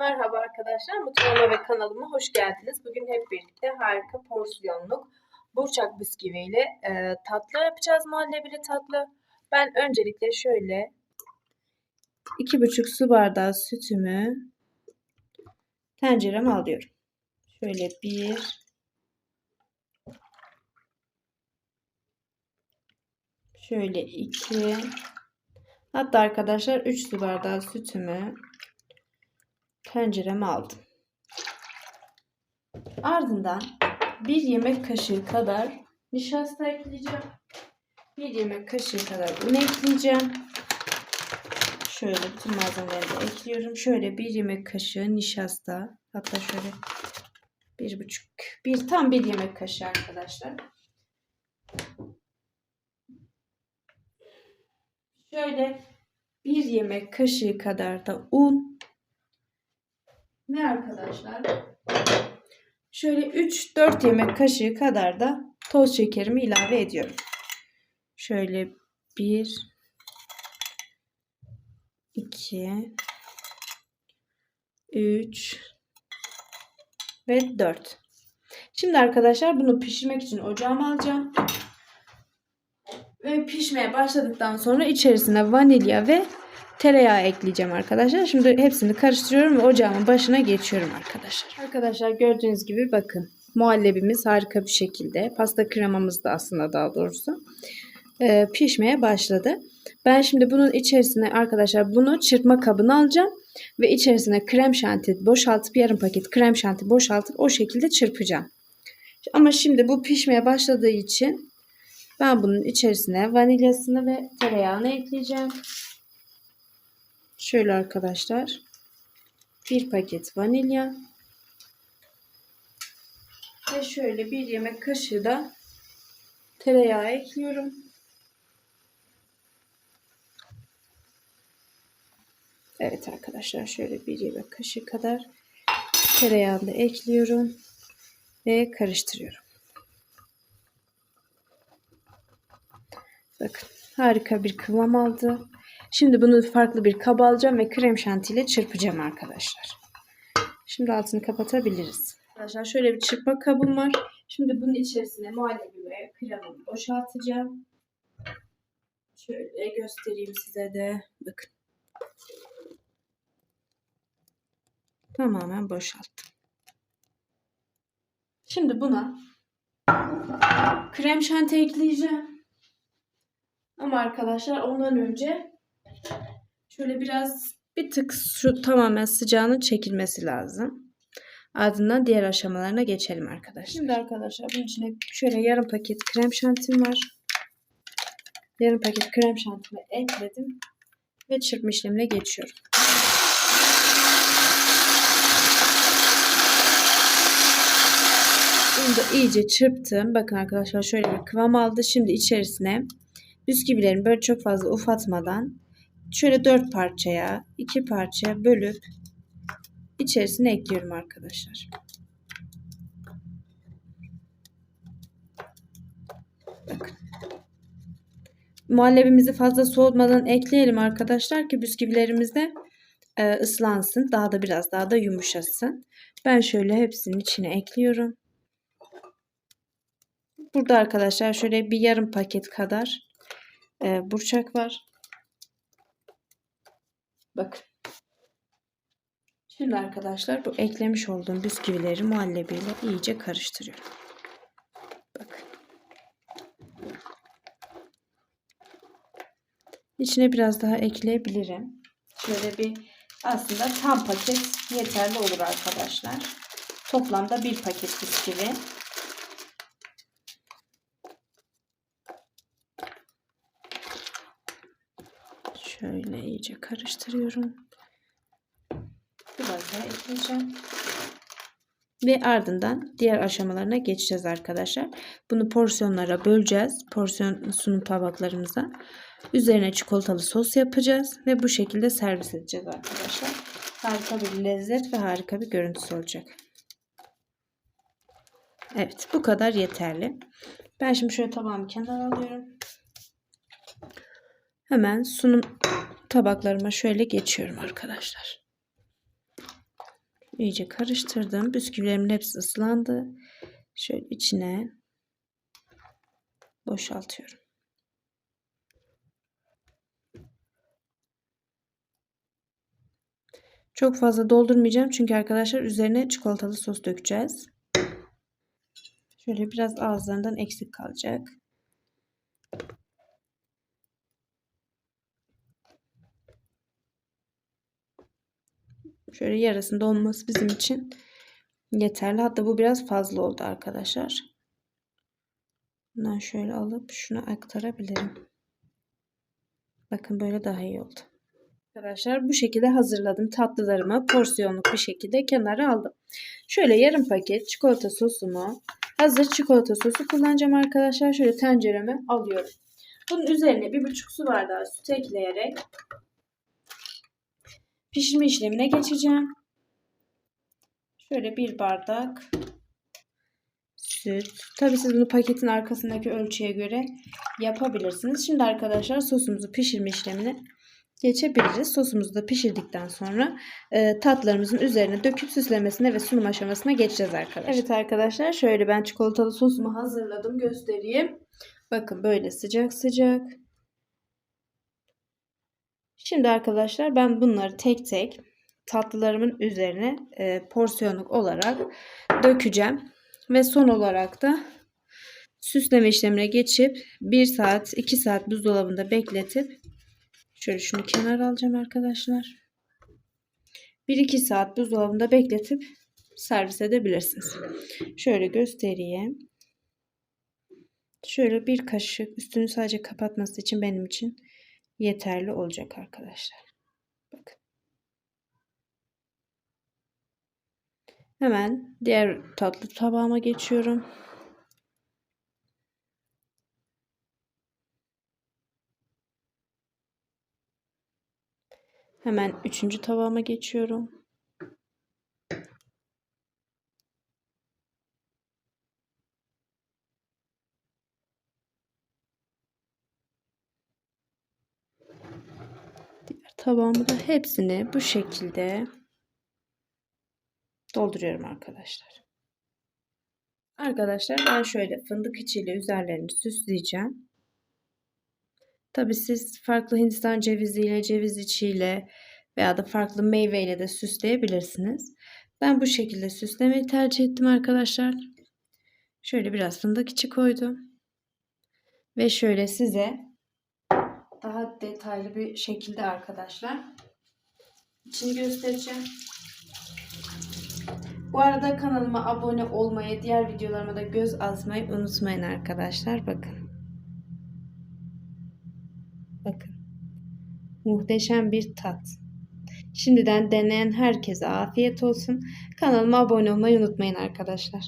Merhaba arkadaşlar, mutfağıma ve kanalıma hoş geldiniz. Bugün hep birlikte harika porsiyonluk burçak bisküvi ile e, tatlı yapacağız, muhallebili tatlı. Ben öncelikle şöyle 2,5 su bardağı sütümü tencereme alıyorum. Şöyle bir şöyle iki hatta arkadaşlar 3 su bardağı sütümü tencereme aldım. Ardından bir yemek kaşığı kadar nişasta ekleyeceğim. Bir yemek kaşığı kadar un ekleyeceğim. Şöyle bütün malzemeleri de ekliyorum. Şöyle bir yemek kaşığı nişasta. Hatta şöyle bir buçuk, bir tam bir yemek kaşığı arkadaşlar. Şöyle bir yemek kaşığı kadar da un ve arkadaşlar şöyle 3-4 yemek kaşığı kadar da toz şekerimi ilave ediyorum. Şöyle 1 2 3 ve 4. Şimdi arkadaşlar bunu pişirmek için ocağıma alacağım. Ve pişmeye başladıktan sonra içerisine vanilya ve tereyağı ekleyeceğim arkadaşlar. Şimdi hepsini karıştırıyorum ve ocağımın başına geçiyorum arkadaşlar. Arkadaşlar gördüğünüz gibi bakın muhallebimiz harika bir şekilde pasta kremamız da aslında daha doğrusu e, pişmeye başladı. Ben şimdi bunun içerisine arkadaşlar bunu çırpma kabına alacağım ve içerisine krem şanti boşaltıp yarım paket krem şanti boşaltıp o şekilde çırpacağım. Ama şimdi bu pişmeye başladığı için ben bunun içerisine vanilyasını ve tereyağını ekleyeceğim. Şöyle arkadaşlar. Bir paket vanilya. Ve şöyle bir yemek kaşığı da tereyağı ekliyorum. Evet arkadaşlar şöyle bir yemek kaşığı kadar tereyağını da ekliyorum ve karıştırıyorum. Bakın harika bir kıvam aldı. Şimdi bunu farklı bir kaba alacağım ve krem şanti ile çırpacağım arkadaşlar. Şimdi altını kapatabiliriz. Arkadaşlar şöyle bir çırpma kabım var. Şimdi bunun içerisine muhallebi ve kremamı boşaltacağım. Şöyle göstereyim size de. Bakın. Tamamen boşalttım. Şimdi buna krem şanti ekleyeceğim. Ama arkadaşlar ondan önce şöyle biraz bir tık şu tamamen sıcağının çekilmesi lazım. Ardından diğer aşamalarına geçelim arkadaşlar. Şimdi arkadaşlar bunun içine şöyle yarım paket krem şantim var. Yarım paket krem şantimi ekledim. Ve çırpma işlemine geçiyorum. Bunu da iyice çırptım. Bakın arkadaşlar şöyle bir kıvam aldı. Şimdi içerisine bisküvilerimi böyle çok fazla ufatmadan şöyle dört parçaya, iki parçaya bölüp içerisine ekliyorum arkadaşlar. Bakın. Muhallebimizi fazla soğutmadan ekleyelim arkadaşlar ki bisküvilerimiz de e, ıslansın. Daha da biraz daha da yumuşasın. Ben şöyle hepsinin içine ekliyorum. Burada arkadaşlar şöyle bir yarım paket kadar e, burçak var. Bakın. Şimdi arkadaşlar bu eklemiş olduğum bisküvileri muhallebiyle iyice karıştırıyorum. Bakın. İçine biraz daha ekleyebilirim. Şöyle bir aslında tam paket yeterli olur arkadaşlar. Toplamda bir paket bisküvi. Şöyle iyice karıştırıyorum. Biraz daha ekleyeceğim. Ve ardından diğer aşamalarına geçeceğiz arkadaşlar. Bunu porsiyonlara böleceğiz. Porsiyon sunum tabaklarımıza. Üzerine çikolatalı sos yapacağız. Ve bu şekilde servis edeceğiz arkadaşlar. Harika bir lezzet ve harika bir görüntüsü olacak. Evet bu kadar yeterli. Ben şimdi şöyle tabağımı kenara alıyorum. Hemen sunum tabaklarıma şöyle geçiyorum arkadaşlar. iyice karıştırdım. Bisküvilerimin hepsi ıslandı. Şöyle içine boşaltıyorum. Çok fazla doldurmayacağım çünkü arkadaşlar üzerine çikolatalı sos dökeceğiz. Şöyle biraz ağızlarından eksik kalacak. Şöyle yarısında olması bizim için yeterli. Hatta bu biraz fazla oldu arkadaşlar. Bundan şöyle alıp şunu aktarabilirim. Bakın böyle daha iyi oldu. Arkadaşlar bu şekilde hazırladım tatlılarımı porsiyonluk bir şekilde kenara aldım. Şöyle yarım paket çikolata sosumu hazır çikolata sosu kullanacağım arkadaşlar. Şöyle tencereme alıyorum. Bunun üzerine bir buçuk su bardağı süt ekleyerek pişirme işlemine geçeceğim. Şöyle bir bardak süt. Tabi siz bunu paketin arkasındaki ölçüye göre yapabilirsiniz. Şimdi arkadaşlar sosumuzu pişirme işlemine geçebiliriz. Sosumuzu da pişirdikten sonra e, tatlarımızın üzerine döküp süslemesine ve sunum aşamasına geçeceğiz arkadaşlar. Evet arkadaşlar şöyle ben çikolatalı sosumu hazırladım göstereyim. Bakın böyle sıcak sıcak. Şimdi arkadaşlar ben bunları tek tek tatlılarımın üzerine e, porsiyonluk olarak dökeceğim. Ve son olarak da süsleme işlemine geçip 1 saat 2 saat buzdolabında bekletip şöyle şunu kenara alacağım arkadaşlar. 1-2 saat buzdolabında bekletip servis edebilirsiniz. Şöyle göstereyim. Şöyle bir kaşık üstünü sadece kapatması için benim için yeterli olacak arkadaşlar. Bakın. Hemen diğer tatlı tabağıma geçiyorum. Hemen üçüncü tabağıma geçiyorum. Diğer tabağımı da hepsini bu şekilde dolduruyorum arkadaşlar. Arkadaşlar ben şöyle fındık içiyle üzerlerini süsleyeceğim. Tabi siz farklı Hindistan ceviziyle, ceviz içiyle veya da farklı meyveyle de süsleyebilirsiniz. Ben bu şekilde süslemeyi tercih ettim arkadaşlar. Şöyle biraz fındık içi koydum. Ve şöyle size daha detaylı bir şekilde arkadaşlar içini göstereceğim. Bu arada kanalıma abone olmayı, diğer videolarıma da göz atmayı unutmayın arkadaşlar. Bakın. Bakın. Muhteşem bir tat. Şimdiden deneyen herkese afiyet olsun. Kanalıma abone olmayı unutmayın arkadaşlar.